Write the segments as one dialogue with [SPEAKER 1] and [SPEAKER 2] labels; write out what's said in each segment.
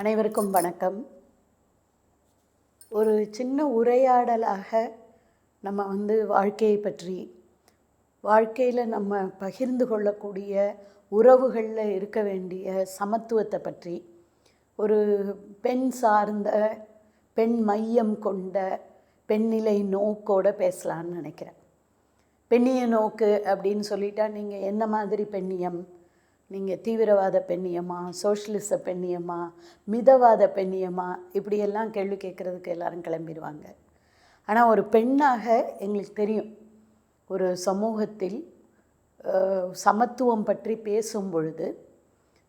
[SPEAKER 1] அனைவருக்கும் வணக்கம். ஒரு சின்ன உரையாடலாக நம்ம வந்து வாழ்க்கையை பற்றி வாழ்க்கையில் நம்ம பகிர்ந்து கொள்ளக்கூடிய உறவுகளில் இருக்க வேண்டிய சமத்துவத்தை பற்றி ஒரு பெண் சார்ந்த பெண் மையம் கொண்ட பெண்ணிலை நோக்கோட பேசலான்னு நினைக்கிறேன். பெண்ணிய நோக்கு அப்படின்னு சொல்லிட்டா நீங்கள் என்ன மாதிரி பெண்ணியம்? நீங்கள் தீவிரவாத பெண்ணியமா சோஷலிச பெண்ணியமா மிதவாத பெண்ணியமா இப்படியெல்லாம் கேள்வி கேட்குறதுக்கு எல்லாரும் கிளம்பிடுவாங்க. ஆனால் ஒரு பெண்ணாக எங்களுக்கு தெரியும். ஒரு சமூகத்தில் சமத்துவம் பற்றி பேசும் பொழுது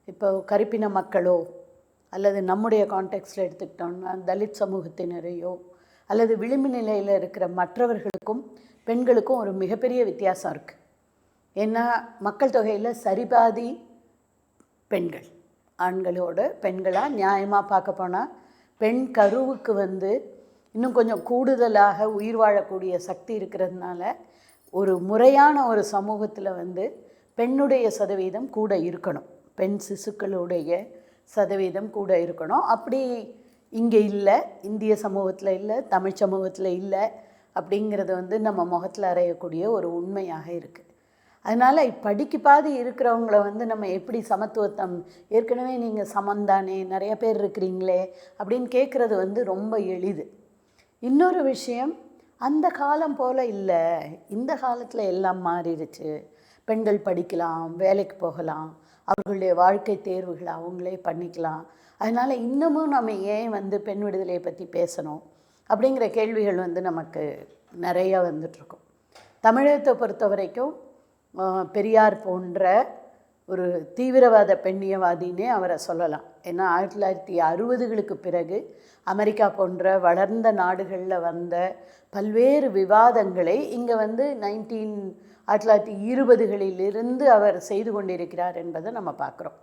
[SPEAKER 1] இப்போ கருப்பின மக்களோ அல்லது நம்முடைய கான்டெக்ட்ஸில் எடுத்துக்கிட்டோம்னா தலித் சமூகத்தினரையோ அல்லது விளிம்பு நிலையில் இருக்கிற மற்றவர்களுக்கும் பெண்களுக்கும் ஒரு மிகப்பெரிய வித்தியாசம் இருக்குது ஏன்னா மக்கள் தொகையில் சரிபாதி பெண்கள். ஆண்களோட பெண்களாக நியாயமாக பார்க்க போனால் பெண் கருவுக்கு வந்து இன்னும் கொஞ்சம் கூடுதலாக உயிர் வாழக்கூடிய சக்தி இருக்கிறதுனால ஒரு முறையான ஒரு சமூகத்தில் வந்து பெண்ணுடைய சதவீதம் கூட இருக்கணும். பெண் சிசுக்களுடைய சதவீதம் கூட இருக்கணும். அப்படி இங்கே இல்லை. இந்திய சமூகத்தில் இல்லை. தமிழ் சமூகத்தில் இல்லை. அப்படிங்கிறது வந்து நம்ம முகத்தில் அறையக்கூடிய ஒரு உண்மையாக இருக்குது அதனால் படிக்கு பாதி இருக்கிறவங்கள வந்து நம்ம எப்படி சமத்துவத்தம் ஏற்கனவே நீங்கள் சமந்தானே நிறைய பேர் இருக்கிறீங்களே அப்படின்னு கேட்குறது வந்து ரொம்ப எளிது. இன்னொரு விஷயம் அந்த காலம் போல் இல்லை. இந்த காலத்தில் எல்லாம் மாறிடுச்சு. பெண்கள் படிக்கலாம் வேலைக்கு போகலாம் அவர்களுடைய வாழ்க்கை தேர்வுகளை அவங்களே பண்ணிக்கலாம். அதனால் இன்னமும் நம்ம ஏன் வந்து பெண் விடுதலையை பற்றி பேசணும் அப்படிங்கிற கேள்விகள் வந்து நமக்கு நிறைய வந்துட்டுருக்கும் தமிழகத்தை பொறுத்த வரைக்கும் பெரியார் போன்ற ஒரு தீவிரவாத பெண்ணியவாதினே அவரை சொல்லலாம். ஏன்னா ஆயிரத்தி தொள்ளாயிரத்தி அறுபதுகளுக்கு பிறகு அமெரிக்கா போன்ற வளர்ந்த நாடுகளில் வந்த பல்வேறு விவாதங்களை இங்கே வந்து நைன்டீன் ஆயிரத்தி தொள்ளாயிரத்தி இருபதுகளிலிருந்து அவர் செய்து கொண்டிருக்கிறார் என்பதை நம்ம பார்க்குறோம்.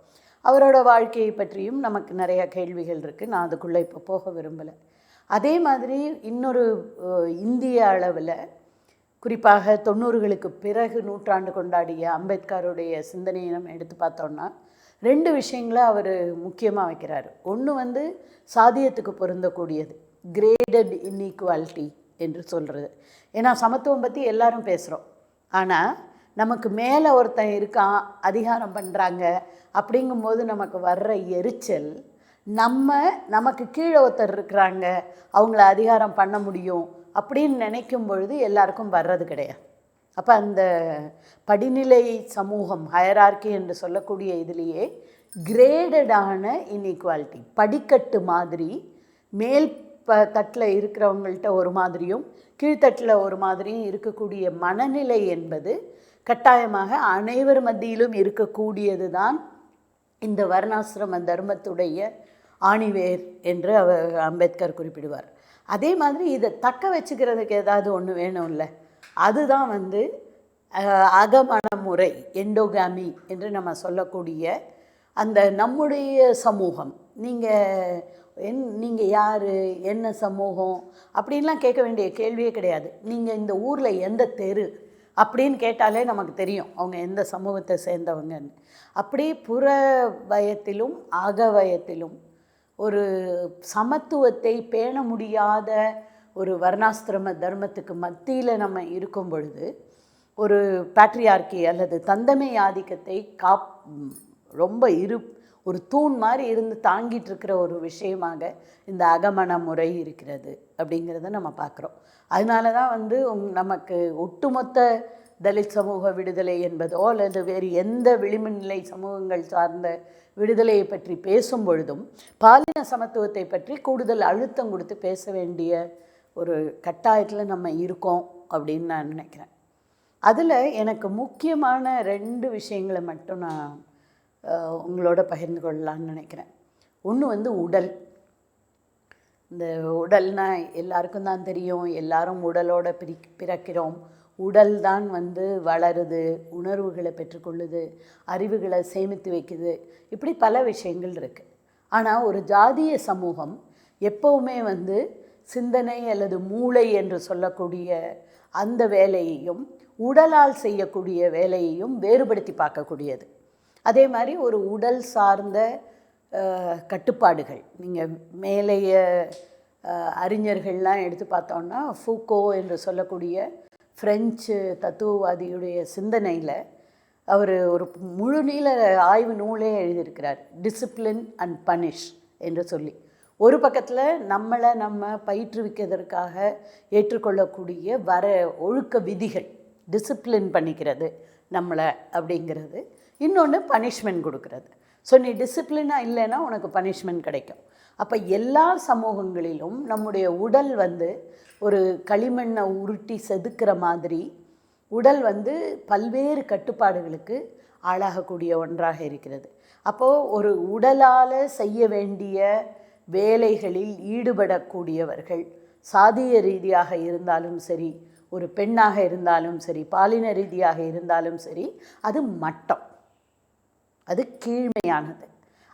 [SPEAKER 1] அவரோட வாழ்க்கையை பற்றியும் நமக்கு நிறைய கேள்விகள் இருக்குது நான் அதுக்குள்ளே இப்போ போக விரும்பலை. அதே மாதிரி இன்னொரு இந்திய அளவில் குறிப்பாக தொண்ணூறுகளுக்கு பிறகு நூற்றாண்டு கொண்டாடிய அம்பேத்கருடைய சிந்தனையை நம்ம எடுத்து பார்த்தோம்னா ரெண்டு விஷயங்களை அவர் முக்கியமாக வைக்கிறார். ஒன்று வந்து சாதியத்துக்கு பொருந்தக்கூடியது கிரேடட் இன்இக்வாலிட்டி என்று சொல்கிறது ஏன்னா சமத்துவம் பற்றி எல்லாரும் பேசுகிறோம் ஆனால் நமக்கு மேலே ஒருத்தன் இருக்கான் அதிகாரம் பண்ணுறாங்க அப்படிங்கும்போது நமக்கு வர்ற எரிச்சல் நம்ம நமக்கு கீழே ஒருத்தர் இருக்கிறாங்க அவங்கள அதிகாரம் பண்ண முடியும் அப்படின்னு நினைக்கும் பொழுது எல்லாருக்கும் வர்றது கிடையாது. அப்போ அந்த படிநிலை சமூகம் ஹயரார்கி என்று சொல்லக்கூடிய இதுலேயே கிரேடடான இன்இக்வாலிட்டி படிக்கட்டு மாதிரி மேல் ப தட்டில் இருக்கிறவங்கள்ட்ட ஒரு மாதிரியும் கீழ்த்தட்டில் ஒரு மாதிரியும் இருக்கக்கூடிய மனநிலை என்பது கட்டாயமாக அனைவர் மத்தியிலும் இருக்கக்கூடியது தான் இந்த வர்ணாசிரம தர்மத்துடைய ஆணிவேர் என்று அவர் அம்பேத்கர் குறிப்பிடுவார். அதே மாதிரி இதை தக்க வச்சுக்கிறதுக்கு ஏதாவது ஒன்று வேணும்ல அதுதான் வந்து அகமண முறை எண்டோகாமி என்று நம்ம சொல்லக்கூடிய அந்த நம்முடைய சமூகம். நீங்கள் என் நீங்கள் யார் என்ன சமூகம் அப்படின்லாம் கேட்க வேண்டிய கேள்வியே கிடையாது. நீங்கள் இந்த ஊரில் எந்த தெரு அப்படின்னு கேட்டாலே நமக்கு தெரியும் அவங்க எந்த சமூகத்தை சேர்ந்தவங்கன்னு. அப்படி புற வயத்திலும் அகவயத்திலும் ஒரு சமத்துவத்தை பேண முடியாத ஒரு வர்ணாசிரம தர்மத்துக்கு மத்தியில் நம்ம இருக்கும் பொழுது ஒரு பேட்ரியார்கி அல்லது தந்தமை ஆதிக்கத்தை காப் ரொம்ப இரு ஒரு தூண் மாதிரி இருந்து தாங்கிட்டு இருக்கிற ஒரு விஷயமாக இந்த அகமண முறை இருக்கிறது அப்படிங்கிறத நம்ம பார்க்குறோம். அதனால தான் வந்து நமக்கு ஒட்டுமொத்த தலித் சமூக விடுதலை என்பதோ அல்லது வேறு எந்த விளிம்பு நிலை சமூகங்கள் சார்ந்த விடுதலையை பற்றி பேசும் பொழுதும் பாலின சமத்துவத்தை பற்றி கூடுதல் அழுத்தம் கொடுத்து பேச வேண்டிய ஒரு கட்டாயத்தில் நம்ம இருக்கோம் அப்படின்னு நான் நினைக்கிறேன். அதில் எனக்கு முக்கியமான ரெண்டு விஷயங்களை மட்டும் நான் அஹ், உங்களோட பகிர்ந்து கொள்ளலாம்னு நினைக்கிறேன். ஒன்று வந்து உடல். இந்த உடல்னா எல்லாருக்கும் தான் தெரியும். எல்லாரும் உடலோட பிரி பிறக்கிறோம். உடல் தான் வந்து வளருது உணர்வுகளை பெற்றுக்கொள்ளுது அறிவுகளை சேமித்து வைக்குது. இப்படி பல விஷயங்கள் இருக்குது ஆனால் ஒரு ஜாதிய சமூகம் எப்போவுமே வந்து சிந்தனை அல்லது மூளை என்று சொல்லக்கூடிய அந்த வேலையையும் உடலால் செய்யக்கூடிய வேலையையும் வேறுபடுத்தி பார்க்கக்கூடியது. அதே மாதிரி ஒரு உடல் சார்ந்த கட்டுப்பாடுகள். நீங்கள் மேலைய அறிஞர்கள்லாம் எடுத்து பார்த்தோன்னா ஃபூக்கோ என்று சொல்லக்கூடிய ஃப்ரெஞ்சு தத்துவவாதியுடைய சிந்தனையில் அவர் ஒரு முழு நீள ஆய்வு நூலே எழுதியிருக்கிறார். டிசிப்ளின் அண்ட் பனிஷ் என்று சொல்லி. ஒரு பக்கத்தில் நம்மளை நம்ம பயிற்றுவிக்கிறதற்காக ஏற்றுக்கொள்ளக்கூடிய வர ஒழுக்க விதிகள் டிசிப்ளின் பண்ணிக்கிறது நம்மளை அப்படிங்கிறது. இன்னொன்று பனிஷ்மெண்ட் கொடுக்கறது. ஸோ நீ டிசிப்ளினாக இல்லைன்னா உனக்கு பனிஷ்மெண்ட் கிடைக்கும். அப்போ எல்லா சமூகங்களிலும் நம்முடைய உடல் வந்து ஒரு களிமண்ணை உருட்டி செதுக்கிற மாதிரி உடல் வந்து பல்வேறு கட்டுப்பாடுகளுக்கு ஆளாகக்கூடிய ஒன்றாக இருக்கிறது. அப்போது ஒரு உடலால் செய்ய வேண்டிய வேலைகளில் ஈடுபடக்கூடியவர்கள் சாதிய ரீதியாக இருந்தாலும் சரி ஒரு பெண்ணாக இருந்தாலும் சரி பாலின ரீதியாக இருந்தாலும் சரி அது மட்டம். அது கீழ்மையானது.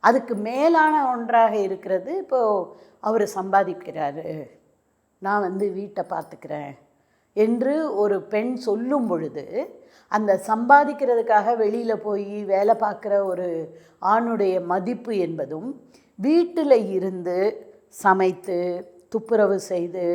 [SPEAKER 1] அதுக்கு மேலான ஒன்றாக இருக்கிறது இப்போது அவர் சம்பாதிக்கிறாரு. நான் வந்து வீட்டை பார்த்துக்கிறேன் என்று ஒரு பெண் சொல்லும் பொழுது அந்த சம்பாதிக்கிறதுக்காக வெளியில் போய் வேலை பார்க்குற ஒரு ஆணுடைய மதிப்பு என்பதும் வீட்டில் இருந்து சமைத்து துப்புரவு செய்து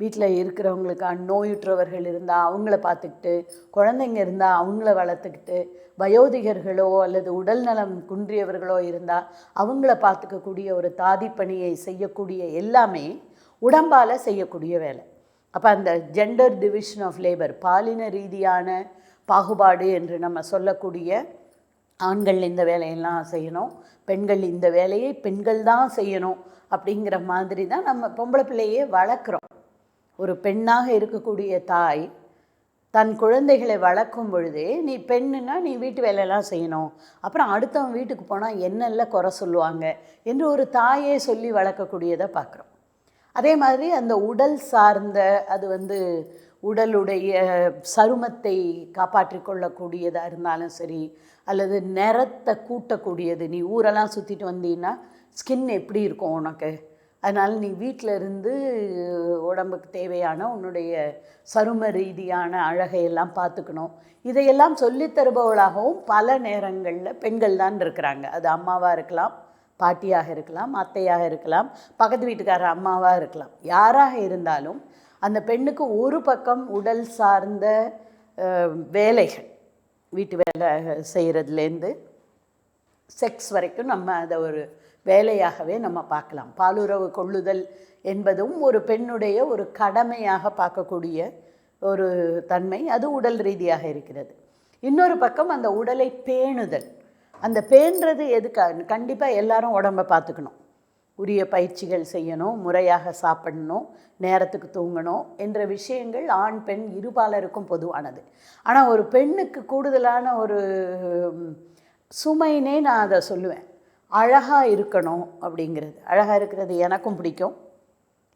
[SPEAKER 1] வீட்டில் இருக்கிறவங்களுக்கு நோயுற்றவர்கள் இருந்தால் அவங்கள பார்த்துக்கிட்டு குழந்தைங்க இருந்தால் அவங்கள வளர்த்துக்கிட்டு வயோதிகர்களோ அல்லது உடல் நலம் குன்றியவர்களோ இருந்தால் அவங்கள பார்த்துக்கக்கூடிய ஒரு தாதிப்பணியை செய்யக்கூடிய எல்லாமே உடம்பால் செய்யக்கூடிய வேலை. அப்போ அந்த ஜெண்டர் டிவிஷன் ஆஃப் லேபர் பாலின ரீதியான பாகுபாடு என்று நம்ம சொல்லக்கூடிய ஆண்கள் இந்த வேலையெல்லாம் செய்யணும் பெண்கள் இந்த வேலையை பெண்கள் தான் செய்யணும் அப்படிங்கிற மாதிரி தான் நம்ம பொம்பளை பிள்ளையே வளர்க்குறோம். ஒரு பெண்ணாக இருக்கக்கூடிய தாய் தன் குழந்தைகளை வளர்க்கும் பொழுதே நீ பெண்ணுன்னா நீ வீட்டு வேலையெல்லாம் செய்யணும். அப்புறம் அடுத்தவன் வீட்டுக்கு போனால் என்னெல்லாம் குறை சொல்லுவாங்க? என்று ஒரு தாயே சொல்லி வளர்க்கக்கூடியதை பார்க்குறோம். அதே மாதிரி அந்த உடல் சார்ந்த அது வந்து உடலுடைய சருமத்தை காப்பாற்றி கொள்ளக்கூடியதாக இருந்தாலும் சரி அல்லது நிறத்தை கூட்டக்கூடியது. நீ ஊரெல்லாம் சுற்றிட்டு வந்தீங்கன்னா ஸ்கின் எப்படி இருக்கும் உனக்கு? அதனால் நீ வீட்டில் இருந்து உடம்புக்கு தேவையான உன்னுடைய சரும ரீதியான அழகையெல்லாம் பார்த்துக்கணும் இதையெல்லாம் சொல்லித்தருபவளாகவும் பல நேரங்களில் பெண்கள் தான் இருக்கிறாங்க. அது அம்மாவாக இருக்கலாம் பாட்டியாக இருக்கலாம் அத்தையாக இருக்கலாம் பக்கத்து வீட்டுக்கார அம்மாவாக இருக்கலாம். யாராக இருந்தாலும் அந்த பெண்ணுக்கு ஒரு பக்கம் உடல் சார்ந்த வேலைகள் வீட்டு வேலை செய்கிறதுலேருந்து செக்ஸ் வரைக்கும் நம்ம அதை ஒரு வேலையாகவே நம்ம பார்க்கலாம். பாலுறவு கொள்ளுதல் என்பதும் ஒரு பெண்ணுடைய ஒரு கடமையாக பார்க்கக்கூடிய ஒரு தன்மை அது உடல் ரீதியாக இருக்கிறது. இன்னொரு பக்கம் அந்த உடலை பேணுதல். அந்த பேணுறது எதுக்காக கண்டிப்பாக எல்லாரும் உடம்பை பார்த்துக்கணும். உரிய பயிற்சிகள் செய்யணும் முறையாக சாப்பிடணும் நேரத்துக்கு தூங்கணும் என்ற விஷயங்கள் ஆண் பெண் இருபாலருக்கும் பொதுவானது. ஆனால் ஒரு பெண்ணுக்கு கூடுதலான ஒரு சுமைனே நான் அதை சொல்லுவேன். அழகாக இருக்கணும் அப்படிங்கிறது. அழகாக இருக்கிறது எனக்கும் பிடிக்கும்.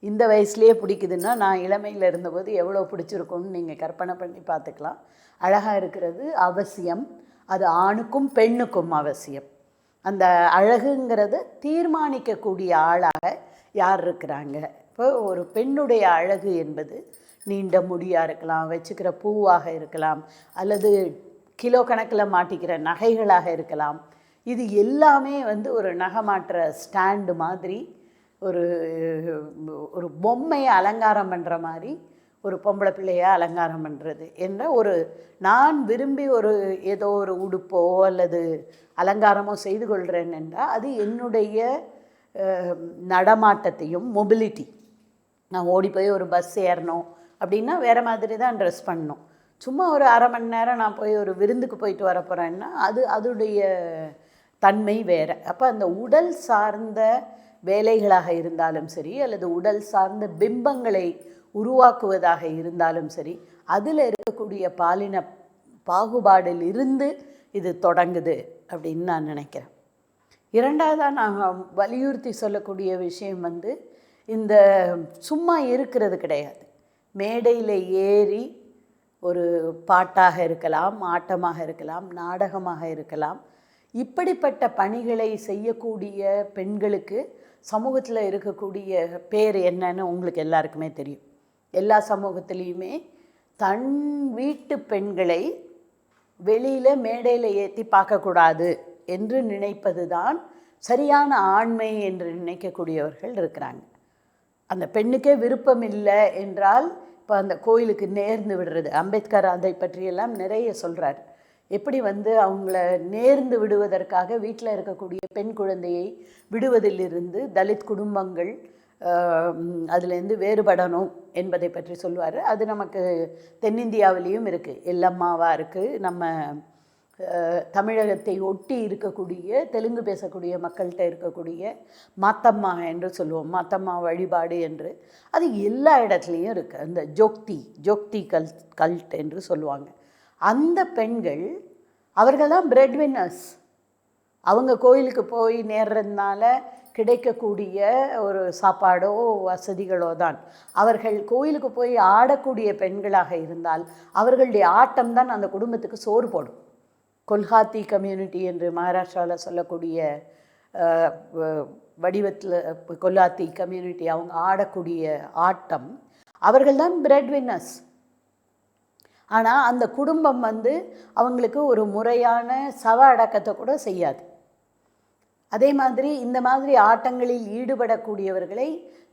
[SPEAKER 1] இந்த வயசுலேயே பிடிக்குதுன்னா நான் இளமையில் இருந்தபோது எவ்வளோ பிடிச்சிருக்கும்னு நீங்கள் கற்பனை பண்ணி பார்த்துக்கலாம். அழகாக இருக்கிறது அவசியம். அது ஆணுக்கும் பெண்ணுக்கும் அவசியம். அந்த அழகுங்கிறத தீர்மானிக்கக்கூடிய ஆளாக யார் இருக்கிறாங்க? இப்போ ஒரு பெண்ணுடைய அழகு என்பது நீண்ட முடியாக இருக்கலாம் வச்சுக்கிற பூவாக இருக்கலாம் அல்லது கிலோ கணக்கில் மாட்டிக்கிற நகைகளாக இருக்கலாம் இது எல்லாமே வந்து ஒரு நகை ஸ்டாண்டு மாதிரி ஒரு ஒரு பொம்மையை அலங்காரம் பண்ணுற மாதிரி ஒரு பொம்பளை பிள்ளையை அலங்காரம் பண்ணுறது என்ற ஒரு நான் விரும்பி ஒரு ஏதோ ஒரு உடுப்போ அல்லது அலங்காரமோ செய்து கொள்கிறேன் என்றால் அது என்னுடைய நடமாட்டத்தையும் மொபிலிட்டி நான் ஓடி போய் ஒரு பஸ் ஏறணும் அப்படின்னா வேறு மாதிரி தான் ட்ரெஸ் பண்ணணும். சும்மா ஒரு அரை மணி நேரம் நான் போய் ஒரு விருந்துக்கு போயிட்டு வர போகிறேன்னா அது அதோடைய தன்மை வேறு. அப்போ அந்த உடல் சார்ந்த வேலைகளாக இருந்தாலும் சரி அல்லது உடல் சார்ந்த பிம்பங்களை உருவாக்குவதாக இருந்தாலும் சரி அதில் இருக்கக்கூடிய பாலின பாகுபாடில் இருந்து இது தொடங்குது அப்படின்னு நான் நினைக்கிறேன். இரண்டாவதாக நான் வலியுறுத்தி சொல்லக்கூடிய விஷயம் வந்து இந்த சும்மா இருக்கிறது கிடையாது. மேடையில் ஏறி ஒரு பாட்டாக இருக்கலாம் ஆட்டமாக இருக்கலாம் நாடகமாக இருக்கலாம் இப்படிப்பட்ட பணிகளை செய்யக்கூடிய பெண்களுக்கு சமூகத்தில் இருக்கக்கூடிய பேர் என்னன்னு உங்களுக்கு எல்லாருக்குமே தெரியும். எல்லா சமூகத்துலேயுமே தன் வீட்டு பெண்களை வெளியில் மேடையில் ஏற்றி பார்க்கக்கூடாது என்று நினைப்பது தான் சரியான ஆண்மை என்று நினைக்கக்கூடியவர்கள் இருக்கிறாங்க. அந்த பெண்ணுக்கே விருப்பம் இல்லை என்றால் இப்போ அந்த கோயிலுக்கு நேர்ந்து விடுறது. அம்பேத்கர் அதை பற்றியெல்லாம் நிறைய சொல்கிறார் எப்படி வந்து அவங்கள நேர்ந்து விடுவதற்காக வீட்டில் இருக்கக்கூடிய பெண் குழந்தையை விடுவதிலிருந்து தலித் குடும்பங்கள் அதுலேருந்து வேறுபடணும் என்பதை பற்றி சொல்லுவார் அது நமக்கு தென்னிந்தியாவிலையும் இருக்குது எல்லம்மாவாக இருக்குது நம்ம தமிழகத்தை ஒட்டி இருக்கக்கூடிய தெலுங்கு பேசக்கூடிய மக்கள்கிட்ட இருக்கக்கூடிய மாத்தம்மா என்று சொல்லுவோம். மாத்தம்மா வழிபாடு என்று. அது எல்லா இடத்துலையும் இருக்குது அந்த ஜோக்தி ஜோக்தி கல் கல்ட் என்று சொல்லுவாங்க. அந்த பெண்கள் அவர்கள் தான் பிரெட் வின்னர்ஸ் அவங்க கோயிலுக்கு போய் நேர்றதுனால கிடைக்கக்கூடிய ஒரு சாப்பாடோ வசதிகளோ தான். அவர்கள் கோயிலுக்கு போய் ஆடக்கூடிய பெண்களாக இருந்தால் அவர்களுடைய ஆட்டம் தான் அந்த குடும்பத்துக்கு சோறு போடும். கொல்ஹாத்தி கம்யூனிட்டி என்று மகாராஷ்டிராவில் சொல்லக்கூடிய வடிவத்தில் கொல்ஹாத்தி கம்யூனிட்டி அவங்க ஆடக்கூடிய ஆட்டம் அவர்கள்தான் பிரெட் வின்னர்ஸ் ஆனால் அந்த குடும்பம் வந்து அவங்களுக்கு ஒரு முறையான சவ அடக்கத்தை கூட செய்யாது. அதே மாதிரி இந்த மாதிரி ஆட்டங்களில் ஈடுபடக்கூடியவர்களை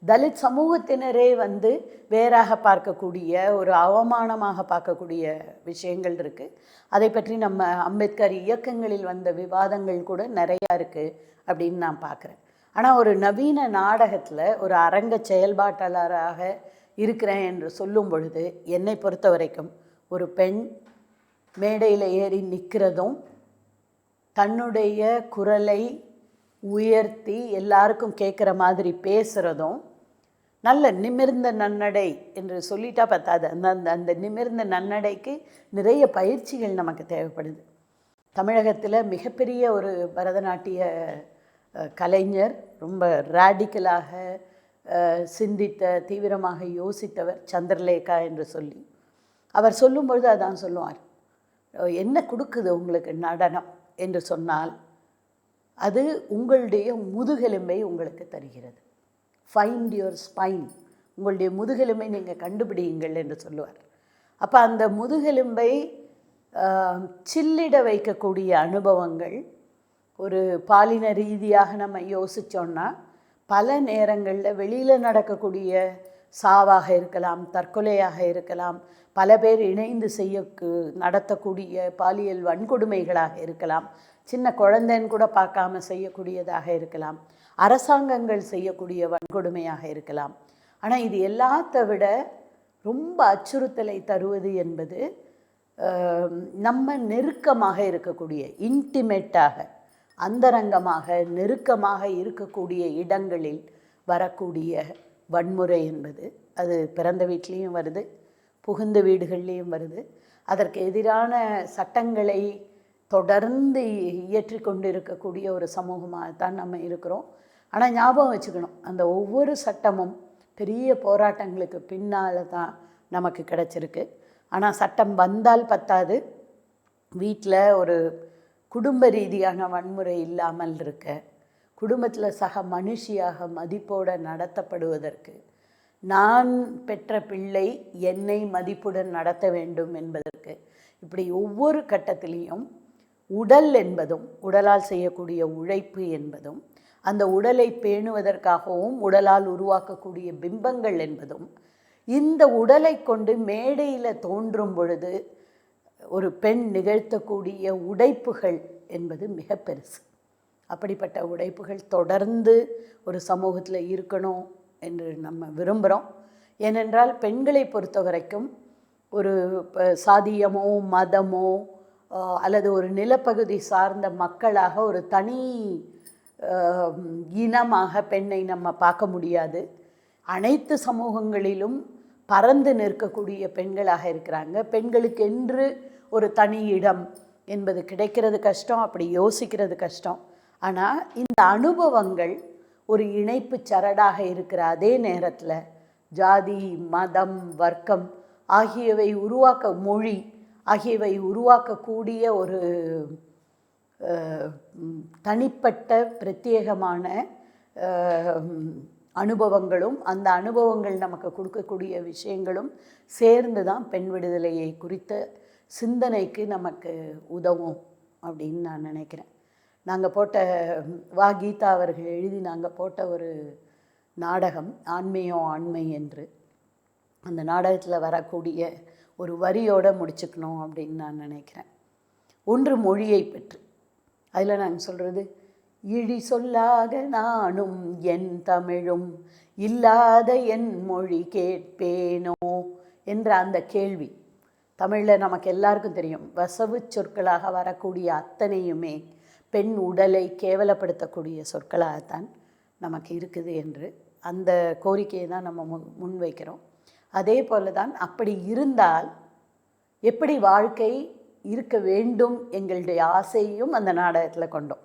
[SPEAKER 1] தலித் சமூகத்தினரே வந்து வேறாக பார்க்கக்கூடிய ஒரு அவமானமாக பார்க்கக்கூடிய விஷயங்கள் இருக்குது அதை பற்றி நம்ம அம்பேத்கர் இயக்கங்களில் வந்த விவாதங்கள் கூட நிறையா இருக்குது அப்படின்னு நான் பார்க்குறேன். ஆனால் ஒரு நவீன நாடகத்தில் ஒரு அரங்க செயல்பாட்டாளராக இருக்கிறேன் என்று சொல்லும் பொழுது என்னை பொறுத்த வரைக்கும் ஒரு பெண் மேடையில் ஏறி நிற்கிறதும் தன்னுடைய குரலை உயர்த்தி எல்லாருக்கும் கேட்குற மாதிரி பேசுகிறதும் நல்ல நிமிர்ந்த நன்னடை என்று சொல்லிட்டா பத்தாது. அந்த அந்த அந்த நிமிர்ந்த நன்னடைக்கு நிறைய பயிற்சிகள் நமக்கு தேவைப்படுது. தமிழகத்தில் மிகப்பெரிய ஒரு பரதநாட்டிய கலைஞர் ரொம்ப ரேடிக்கலாக சிந்தித்த தீவிரமாக யோசித்தவர் சந்திரலேகா என்று சொல்லி. அவர் சொல்லும்பொழுது அதான் சொல்லுவார். என்ன கொடுக்குது உங்களுக்கு நடனம்? என்று சொன்னால் அது உங்களுடைய முதுகெலும்பை உங்களுக்கு தருகிறது. ஃபைண்ட் யுவர் ஸ்பைன் உங்களுடைய முதுகெலும்பை நீங்கள் கண்டுபிடியுங்கள் என்று சொல்லுவார். அப்போ அந்த முதுகெலும்பை சில்லிட வைக்கக்கூடிய அனுபவங்கள் ஒரு பாலின ரீதியாக நம்ம யோசித்தோன்னா பல நேரங்களில் வெளியில் நடக்கக்கூடிய சாவாக இருக்கலாம் தற்கொலையாக இருக்கலாம் பல பேர் இணைந்து செய்ய நடத்தக்கூடிய பாலியல் வன்கொடுமைகளாக இருக்கலாம் சின்ன குழந்தைன்னு கூட பார்க்காம செய்யக்கூடியதாக இருக்கலாம் அரசாங்கங்கள் செய்யக்கூடிய வன்கொடுமையாக இருக்கலாம். ஆனால் இது எல்லாத்த விட ரொம்ப அச்சுறுத்தலை தருவது என்பது நம்ம நெருக்கமாக இருக்கக்கூடிய இன்டிமேட்டாக அந்தரங்கமாக நெருக்கமாக இருக்கக்கூடிய இடங்களில் வரக்கூடிய வன்முறை என்பது. அது பிறந்த வீட்லேயும் வருது புகுந்த வீடுகள்லேயும் வருது. அதற்கு எதிரான சட்டங்களை தொடர்ந்து இயற்றி கொண்டு இருக்கக்கூடிய ஒரு சமூகமாக தான் நம்ம இருக்கிறோம். ஆனால் ஞாபகம் வச்சுக்கணும் அந்த ஒவ்வொரு சட்டமும் பெரிய போராட்டங்களுக்கு பின்னால் தான் நமக்கு கிடச்சிருக்கு. ஆனால் சட்டம் வந்தால் பத்தாது. வீட்டில் ஒரு குடும்ப ரீதியான வன்முறை இல்லாமல் இருக்க குடும்பத்தில் சக மனுஷியாக மதிப்போடு நடத்தப்படுவதற்கு நான் பெற்ற பிள்ளை என்னை மதிப்புடன் நடத்த வேண்டும் என்பதற்கு. இப்படி ஒவ்வொரு கட்டத்திலையும் உடல் என்பதும் உடலால் செய்யக்கூடிய உழைப்பு என்பதும் அந்த உடலை பேணுவதற்காகவும் உடலால் உருவாக்கக்கூடிய பிம்பங்கள் என்பதும் இந்த உடலை கொண்டு மேடையில் தோன்றும் பொழுது ஒரு பெண் நிகழ்த்தக்கூடிய உடைப்புகள் என்பது மிக பெருசு. அப்படிப்பட்ட உடைப்புகள் தொடர்ந்து ஒரு சமூகத்தில் இருக்கணும் என்று நம்ம விரும்புகிறோம் ஏனென்றால் பெண்களை பொறுத்த வரைக்கும் ஒரு சாதியமோ மதமோ அல்லது ஒரு நிலப்பகுதி சார்ந்த மக்களாக ஒரு தனி இனமாக பெண்ணை நம்ம பார்க்க முடியாது. அனைத்து சமூகங்களிலும் பறந்து நிற்கக்கூடிய பெண்களாக இருக்கிறாங்க. பெண்களுக்கென்று ஒரு தனி இடம் என்பது கிடைக்கிறது கஷ்டம் அப்படி யோசிக்கிறது கஷ்டம். ஆனால் இந்த அனுபவங்கள் ஒரு இணைப்பு சரடாக இருக்கிற அதே நேரத்தில் ஜாதி மதம் வர்க்கம் ஆகியவை உருவாக்க மொழி ஆகியவை உருவாக்கக்கூடிய ஒரு தனிப்பட்ட பிரத்யேகமான அனுபவங்களும் அந்த அனுபவங்கள் நமக்கு கொடுக்கக்கூடிய விஷயங்களும் சேர்ந்து தான் பெண் விடுதலையை குறித்த சிந்தனைக்கு நமக்கு உதவும் அப்படின்னு நான் நினைக்கிறேன். நாங்கள் போட்ட வா கீதா அவர்கள் எழுதி நாங்கள் போட்ட ஒரு நாடகம் ஆண்மையோ ஆண்மை என்று. அந்த நாடகத்தில் வரக்கூடிய ஒரு வரியோடு முடிச்சுக்கணும் அப்படின்னு நான் நினைக்கிறேன். ஒன்று மொழியை பற்றி. அதில் நாங்கள் சொல்கிறது இழி சொல்லாக நானும் என் தமிழும் இல்லாத என் மொழி கேட்பேனோ என்ற அந்த கேள்வி. தமிழில் நமக்கு எல்லாருக்கும் தெரியும் வசவு சொற்களாக வரக்கூடிய அத்தனையுமே பெண் உடலை கேவலப்படுத்தக்கூடிய சொற்களாகத்தான் நமக்கு இருக்குது என்று அந்த கோரிக்கையை தான் நம்ம மு முன்வைக்கிறோம். அதே போல தான் அப்படி இருந்தால் எப்படி வாழ்க்கை இருக்க வேண்டும் எங்களுடைய ஆசையும் அந்த நாடகத்தில் கொண்டோம்.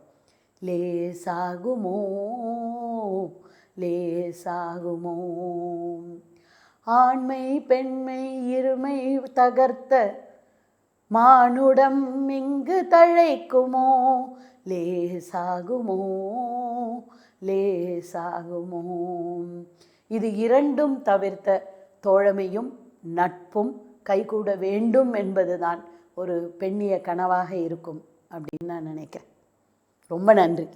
[SPEAKER 1] லேசாகுமோ லேசாகுமோ. ஆண்மை பெண்மை இருமை தகர்த்த மானுடம் இங்கு தழைக்குமோ? லேசாகுமோ? லேசாகுமோ? இது இரண்டும் தவிர்த்த தோழமையும் நட்பும் கைகூட வேண்டும் என்பதுதான் ஒரு பெண்ணிய கனவாக இருக்கும் அப்படின்னு நான் நினைக்கிறேன். ரொம்ப நன்றி.